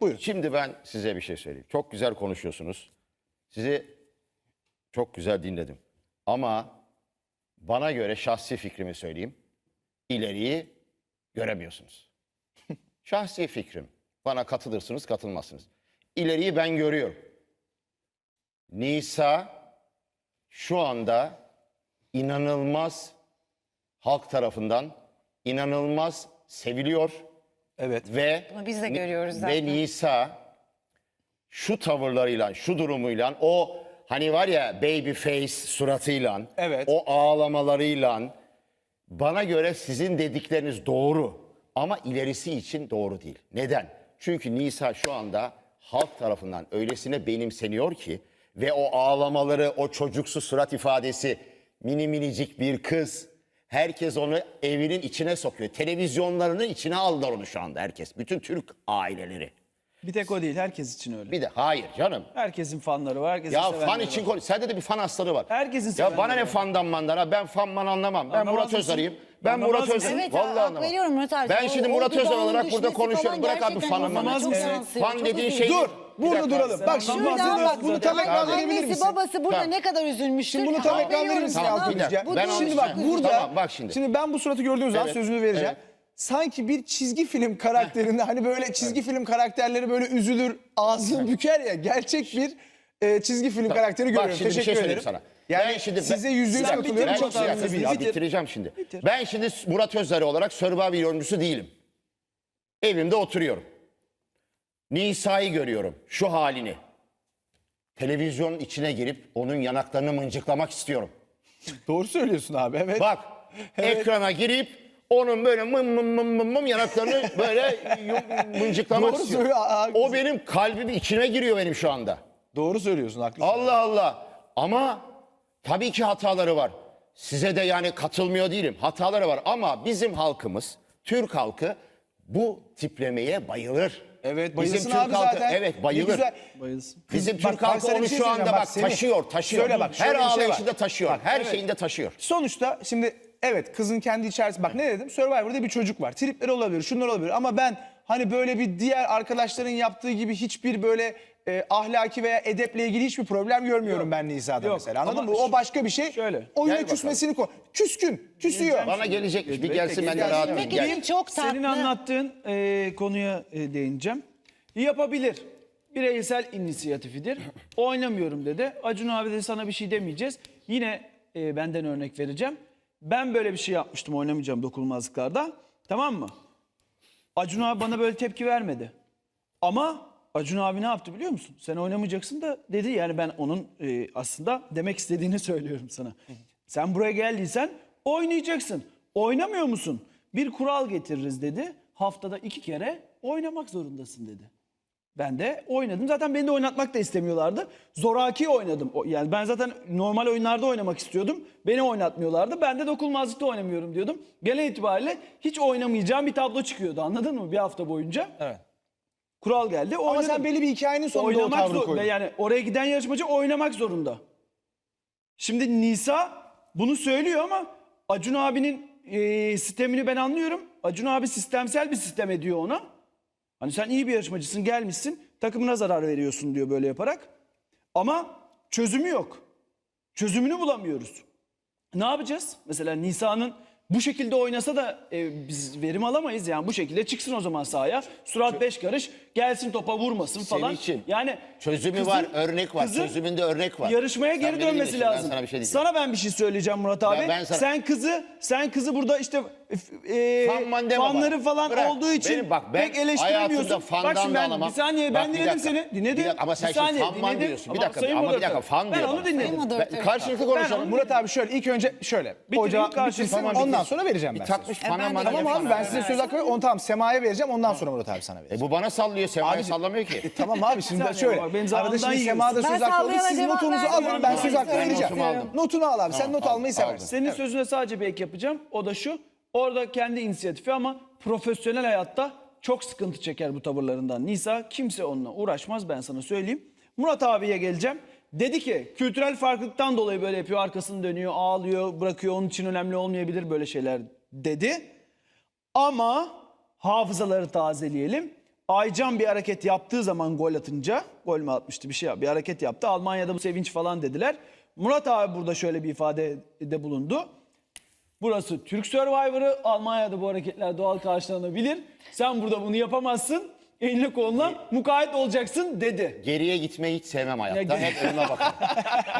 Buyurun. Şimdi ben size bir şey söyleyeyim. Çok güzel konuşuyorsunuz. Sizi çok güzel dinledim. Ama bana göre şahsi fikrimi söyleyeyim. İleriyi göremiyorsunuz. şahsi fikrim. Bana katılırsınız, katılmazsınız. İleriyi ben görüyorum. Nisa şu anda inanılmaz halk tarafından inanılmaz seviliyor Evet. ve Bunu biz de görüyoruz ve zaten. Nisa şu tavırlarıyla, şu durumuyla, o hani var ya baby face suratıyla, Evet. o ağlamalarıyla bana göre sizin dedikleriniz doğru ama ilerisi için doğru değil. Neden? Çünkü Nisa şu anda halk tarafından öylesine benimseniyor ki ve o ağlamaları, o çocuksu surat ifadesi mini minicik bir kız. Herkes onu evinin içine sokuyor. Televizyonlarının içine aldılar onu şu anda herkes. Bütün Türk aileleri. Bir tek o değil herkes için öyle. Bir de hayır canım. Herkesin fanları var, herkesin Ya sevenleri fan var. için konuş. Sende de bir fan hastalığı var. Herkesin Ya sevenleri bana ne var. fandan mandana ben fan man anlamam. Ben Anlamaz Murat mısın? Özar'ıyım. Ben Anlamaz Murat mısın? Özar'ım. Evet, Vallahi hak anlamam. veriyorum Murat abi. Ben O- şimdi o Murat Özer olarak burada düşmesi konuşuyorum. falan Bırak abi gerçekten çok Evet. yansıyor. Fan Çok dediğin üzücü. şey... Dur. Bir Burada duralım. Bak şimdi Şuradan bahsediyoruz bak bunu tam ekran Abi. verebilir annesi misin? babası burada Tamam. ne kadar üzülmüştür. Şimdi bunu tam Hak ekran verir veriyorum misin. Yalçın bir dakika. Bu Ben Şimdi bak üzücü. burada, Tamam, bak şimdi. ben bu suratı gördüğüm zaman Evet, sözünü vereceğim. Sanki bir çizgi film karakterinde hani böyle çizgi film karakterleri böyle üzülür, ağzını büker ya gerçek bir e, çizgi film karakteri Bak görüyorum. şimdi bir Teşekkür şey söyleyeyim ederim. sana. Yani Ben şimdi- size yüzde yüz Sen katılıyorum. Çok haklısınız. bitir, Bitir. bitireceğim şimdi. Ben şimdi Murat Özer olarak Survivor yorumcusu değilim. Evimde oturuyorum. Nisa'yı görüyorum. Şu halini. Televizyonun içine girip onun yanaklarını mıncıklamak istiyorum. Doğru söylüyorsun abi evet. Bak ekrana girip onun böyle mım mım mım mım mım yanaklarını böyle yum- mıncıklamak Doğru istiyorum. söylüyor, O benim kalbimin içine giriyor benim şu anda. Doğru söylüyorsun haklısın. Allah Allah. Ama tabii ki hataları var. Size de yani katılmıyor değilim. Hataları var ama bizim halkımız, Türk halkı bu tiplemeye bayılır. Evet Bizim bayılsın Türk abi halkı, zaten. Evet Ne bayılır. güzel. Bayılsın. Bizim Bak, Türk halkı sana bir onu şey şu anda söyleyeceğim. bak, Bak Semih, taşıyor, taşıyor. söyle bak, şöyle Her bir şey var. ağlayışında taşıyor. Bak, Her evet. şeyinde taşıyor. Sonuçta şimdi evet kızın kendi içerisinde bak ne dedim Survivor'da bir çocuk var. Tripleri olabilir, şunlar olabilir ama ben hani böyle bir diğer arkadaşların yaptığı gibi hiçbir böyle e, ahlaki veya edeple ilgili hiçbir problem görmüyorum ben Nisa'da Yok, mesela. Anladın ama mı? O başka bir şey. şöyle. Oyuna Gel küsmesini ko Küskün, küsüyor. Bana gelecekmiş. Bir gelsin ben de rahat edeyim. için Gel. çok tatlı. Senin anlattığın e, konuya e, değineceğim. Yapabilir. Bireysel inisiyatifidir. Oynamıyorum dedi. Acun abi de sana bir şey demeyeceğiz. Yine e, benden örnek vereceğim. Ben böyle bir şey yapmıştım oynamayacağım dokunulmazlıklarda. Tamam mı? Acun abi bana böyle tepki vermedi. Ama Acun abi ne yaptı biliyor musun? Sen oynamayacaksın da dedi. Yani ben onun e, aslında demek istediğini söylüyorum sana. Sen buraya geldiysen oynayacaksın. Oynamıyor musun? Bir kural getiririz dedi. Haftada iki kere oynamak zorundasın dedi. Ben de oynadım. Zaten beni de oynatmak da istemiyorlardı. Zoraki oynadım. Yani ben zaten normal oyunlarda oynamak istiyordum. Beni oynatmıyorlardı. Ben de dokunulmazlıkta oynamıyorum diyordum. Genel itibariyle hiç oynamayacağım bir tablo çıkıyordu. Anladın mı? Bir hafta boyunca. Evet. Kural geldi. Ama oynadım. sen belli bir hikayenin sonunda o oynamak tavrı zor- koydun. Yani oraya giden yarışmacı oynamak zorunda. Şimdi Nisa bunu söylüyor ama Acun abinin e, sistemini ben anlıyorum. Acun abi sistemsel bir sistem ediyor ona. Hani sen iyi bir yarışmacısın gelmişsin takımına zarar veriyorsun diyor böyle yaparak. Ama çözümü yok. Çözümünü bulamıyoruz. Ne yapacağız? Mesela Nisa'nın bu şekilde oynasa da e, biz verim alamayız yani bu şekilde çıksın o zaman sahaya. Surat beş karış gelsin topa vurmasın falan. için Yani Çözümü kızın- var, örnek var. kızın Çözümünde örnek var. Yarışmaya Sen geri beni dönmesi dinle, ben lazım. sana bir şey diyeceğim. Ben bir şey söyleyeceğim Murat abi. Ben- ben sana- Sen kızı sen kızı burada işte e, Fanman deme fanları bana. falan Bırak. olduğu için Benim bak, ben pek eleştiremiyorsun. hayatımda fandan Bak şimdi da ben alamam. bir saniye Bak, ben bir dinledim dakika. seni. Dinledim. Bir dakika, ama sen Bir şimdi saniye, fanman dinledim. diyorsun. Bir dakika, sayın ama bir moderatör, dakika, fan Ben diyor onu bana. dinledim. Ben- Karşılıklı Ben konuşalım. onu Murat abi şöyle ilk önce şöyle. Bitireyim, Ocağı karşılıklı. bitirsin Tamam, ondan bitir. sonra vereceğim ben takmış size. ben de- bana. Tamam abi ben size söz hakkı veriyorum. Onu tamam Sema'ya vereceğim ondan sonra Murat abi sana vereceğim. E bu bana sallıyor, Sema'ya Abi- sallamıyor ki. Tamam abi şimdi saniye şöyle. bak, benim Arada zamanımdan şimdi yiyorsun. Sema'da Ben söz hakkı sallayana Siz cevap notunuzu vermiyorum. alın ben söz hakkı Ben vereceğim. notumu aldım. Notunu al abi sen not almayı seversin. Senin sözüne sadece bir ek yapacağım. O da şu. Orada kendi inisiyatifi ama profesyonel hayatta çok sıkıntı çeker bu tavırlarından. Nisa kimse onunla uğraşmaz ben sana söyleyeyim. Murat abiye geleceğim. Dedi ki kültürel farklılıktan dolayı böyle yapıyor. Arkasını dönüyor, ağlıyor, bırakıyor. Onun için önemli olmayabilir böyle şeyler dedi. Ama hafızaları tazeleyelim. Aycan bir hareket yaptığı zaman gol atınca, gol mü atmıştı bir şey bir hareket yaptı. Almanya'da bu sevinç falan dediler. Murat abi burada şöyle bir ifadede bulundu. Burası Türk Survivor'ı. Almanya'da bu hareketler doğal karşılanabilir. Sen burada bunu yapamazsın. Eline koluna mukayyet olacaksın dedi. Geriye gitmeyi hiç sevmem hayatta. Ya, hep önüme bakarım.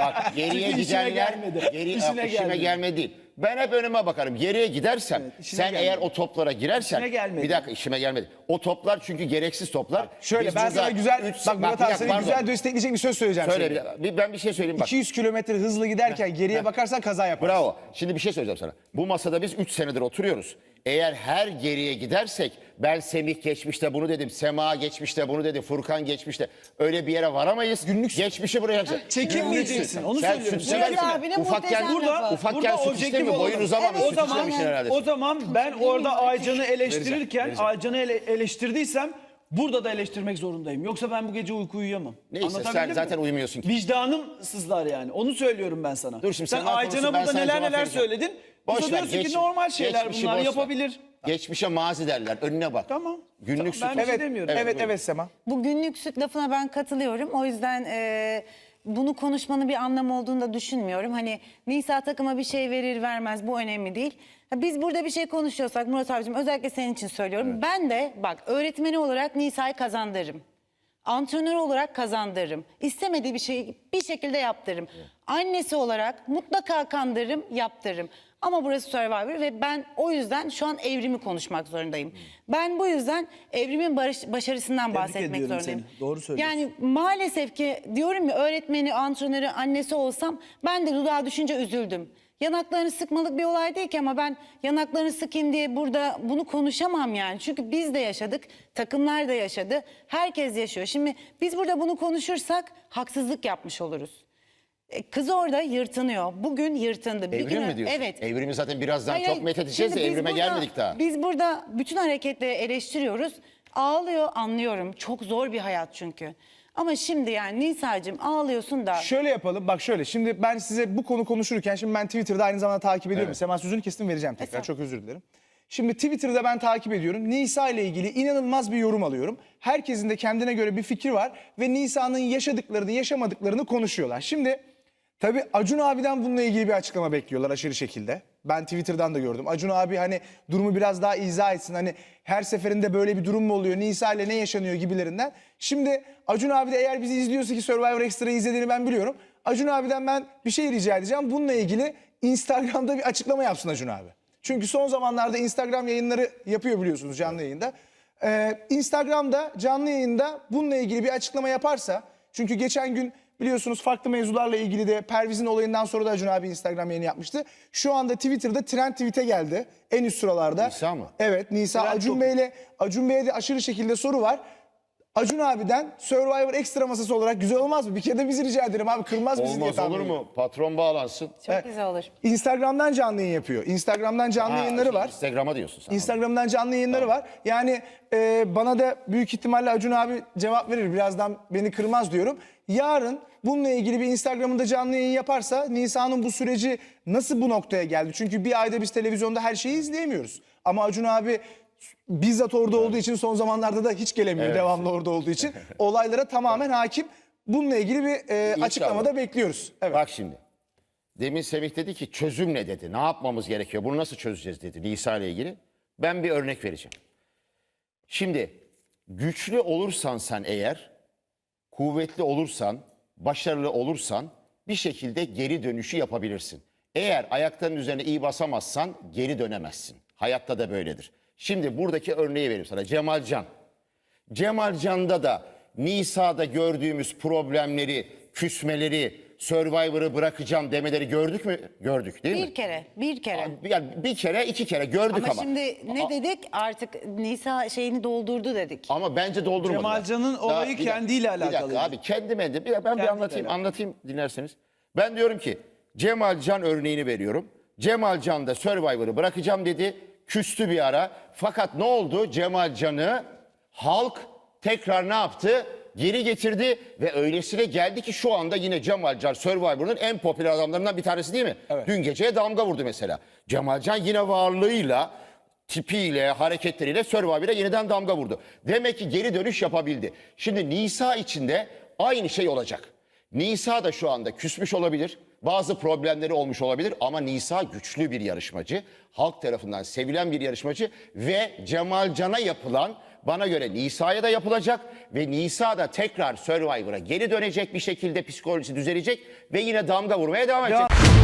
Bak geriye Çünkü işine gidenler gelmedi. geri, İşine işime, gelmedi. değil. Ben hep önüme bakarım. Geriye gidersem işine sen gelmedi. eğer o toplara girersen İşine gelmedi. bir dakika işime gelmedi. O toplar çünkü gereksiz toplar. Şöyle Biz ben burada sana güzel üç- bak Murat bir abi dakika, sana pardon. güzel destekleyecek bir söz söyleyeceğim. Söyle şimdi. bir, dakika. Bir- ben bir şey söyleyeyim bak. 200 kilometre hızlı giderken geriye bakarsan kaza yaparsın. Bravo. Şimdi bir şey söyleyeceğim sana. Bu masada biz 3 senedir oturuyoruz. Eğer her geriye gidersek ben Semih geçmişte bunu dedim, Sema geçmişte bunu dedi, Furkan geçmişte öyle bir yere varamayız. Günlük- geçmişi bırakacağız. Çekinmeyeceksin, onu Sen söylüyorum. süt seversin. abinin Ufakken, muhteşem Burada, lafı. ufakken burada süt objektif istemiyor, olalım. boyun uzamamış. o süt zaman, istemişsin herhalde. o zaman ben orada Aycan'ı eleştirirken Aycan'ı ele- eleştirdiysem burada da eleştirmek zorundayım. Yoksa ben bu gece uyku uyuyamam. Neyse, Anlatabildim sen mi? zaten uyumuyorsun ki. Vicdanım sızlar yani. Onu söylüyorum ben sana. Dur şimdi sen Aycan'a ben burada sana neler cevap neler vereceğim. söyledin. Boş ver, diyorsun geç- ki normal şeyler geçmişi bunlar boş ver. yapabilir. Geçmişe mazi derler. Önüne bak. Tamam. Günlük Tamam, süt. ben şey Evet, demiyorum. evet, Evet, evet, buyurun. Sema. Bu günlük süt lafına ben katılıyorum. O yüzden e, bunu konuşmanın bir anlamı olduğunu da düşünmüyorum. Hani Nisa takıma bir şey verir vermez bu önemli değil. Ha, Biz burada bir şey konuşuyorsak Murat abicim özellikle senin için söylüyorum. Ben de bak öğretmeni olarak Nisa'yı kazandırırım. Antrenör olarak kazandırırım. İstemediği bir şeyi bir şekilde yaptırırım. Annesi olarak mutlaka kandırırım, yaptırırım. Ama burası Survivor ve ben o yüzden şu an evrimi konuşmak zorundayım. Ben bu yüzden evrimin barış, başarısından bahsetmek ediyorum zorundayım. seni. Doğru söylüyorsun. Yani maalesef ki diyorum ya öğretmeni, antrenörü, annesi olsam ben de dudağa düşünce üzüldüm. Yanaklarını sıkmalık bir olay değil ki ama ben yanaklarını sıkayım diye burada bunu konuşamam yani. Çünkü biz de yaşadık, takımlar da yaşadı, herkes yaşıyor. Şimdi biz burada bunu konuşursak haksızlık yapmış oluruz. E, Kız orada yırtınıyor. Bugün yırtındı. Bir Evrim gün- mi diyorsun? Evet. Evrimi zaten birazdan Hayır, çok hayır. de Şimdi biz evrime burada- gelmedik daha. Biz burada bütün hareketleri eleştiriyoruz. Ağlıyor anlıyorum. Çok zor bir hayat çünkü. Ama şimdi yani Nisa'cığım ağlıyorsun da Şöyle yapalım. Bak şöyle. Şimdi ben size bu konu konuşurken şimdi ben Twitter'da aynı zamanda takip ediyorum. Sema sözünü kestim vereceğim tekrar. Çok özür dilerim. Şimdi Twitter'da ben takip ediyorum. Nisa ile ilgili inanılmaz bir yorum alıyorum. Herkesin de kendine göre bir fikir var ve Nisa'nın yaşadıklarını, yaşamadıklarını konuşuyorlar. Şimdi tabii Acun abiden bununla ilgili bir açıklama bekliyorlar aşırı şekilde. Ben Twitter'dan da gördüm. Acun abi hani durumu biraz daha izah etsin. Hani her seferinde böyle bir durum mu oluyor? Nisa ile ne yaşanıyor gibilerinden. Şimdi Acun abi de eğer bizi izliyorsa ki Survivor Extra'yı izlediğini ben biliyorum. Acun abiden ben bir şey rica edeceğim. Bununla ilgili Instagram'da bir açıklama yapsın Acun abi. Çünkü son zamanlarda Instagram yayınları yapıyor biliyorsunuz canlı yayında. Ee, Instagram'da canlı yayında bununla ilgili bir açıklama yaparsa çünkü geçen gün biliyorsunuz farklı mevzularla ilgili de Perviz'in olayından sonra da Acun abi Instagram yayını yapmıştı. Şu anda Twitter'da trend tweet'e geldi en üst sıralarda. Nisa mı? Evet Nisa Trend Acun topu. Bey'le Acun Bey'e de aşırı şekilde soru var. Acun abiden Survivor ekstra masası olarak güzel olmaz mı? Bir kere de bizi rica ederim abi kırmaz bizi diye Olmaz tahmin olur ediyorum. mu? Patron bağlansın. çok Evet. güzel olur. Instagram'dan canlı yayın yapıyor. Instagram'dan canlı Ha, yayınları var. Instagram'a diyorsun sen. Instagram'dan canlı yayınları var. Yani e, bana da büyük ihtimalle Acun abi cevap verir. Birazdan beni kırmaz diyorum. Yarın bununla ilgili bir Instagram'ında canlı yayın yaparsa Nisa'nın bu süreci nasıl bu noktaya geldi? Çünkü bir ayda biz televizyonda her şeyi izleyemiyoruz. Ama Acun abi bizzat orada olduğu için son zamanlarda da hiç gelemiyor devamlı orada olduğu için. Olaylara tamamen hakim. Bununla ilgili bir e, İnşallah. açıklamada bekliyoruz. Evet. Bak şimdi. Demin Semih dedi ki çözüm ne dedi? Ne yapmamız gerekiyor? Bunu nasıl çözeceğiz dedi Nisa ile ilgili. Ben bir örnek vereceğim. Şimdi güçlü olursan sen eğer, kuvvetli olursan, başarılı olursan bir şekilde geri dönüşü yapabilirsin. Eğer ayaklarının üzerine iyi basamazsan geri dönemezsin. Hayatta da böyledir. Şimdi buradaki örneği vereyim sana. Cemal Can. Cemal Can'da da Nisa'da gördüğümüz problemleri, küsmeleri, Survivor'ı bırakacağım demeleri gördük mü? Gördük değil mi? Bir kere, bir kere. Yani bir kere, iki kere gördük Ama, ama. şimdi ne dedik? Artık Nisa şeyini doldurdu dedik. Ama bence doldurmadılar. Cemalcan'ın Daha- olayı bir dakika, kendiyle Bir dakika abi kendime de bir, ben bir Kendiyle anlatayım alakalı. anlatayım dinlerseniz. Ben diyorum ki Cemalcan örneğini veriyorum. Cemalcan da Survivor'ı bırakacağım dedi. Küstü bir ara. Fakat ne oldu? Cemalcan'ı halk tekrar ne yaptı? Geri getirdi ve öylesine geldi ki şu anda yine Cemalcan Survivor'ın en popüler adamlarından bir tanesi değil mi? Dün geceye damga vurdu mesela. Cemalcan yine varlığıyla tipiyle, hareketleriyle Survivor'a yeniden damga vurdu. Demek ki geri dönüş yapabildi. Şimdi Nisa için de aynı şey olacak. Nisa da şu anda küsmüş olabilir. Bazı problemleri olmuş olabilir ama Nisa güçlü bir yarışmacı. Halk tarafından sevilen bir yarışmacı ve Cemal Can'a yapılan bana göre Nisa'ya da yapılacak ve Nisa da tekrar Survivor'a geri dönecek bir şekilde psikolojisi düzelecek ve yine damga vurmaya devam edecek.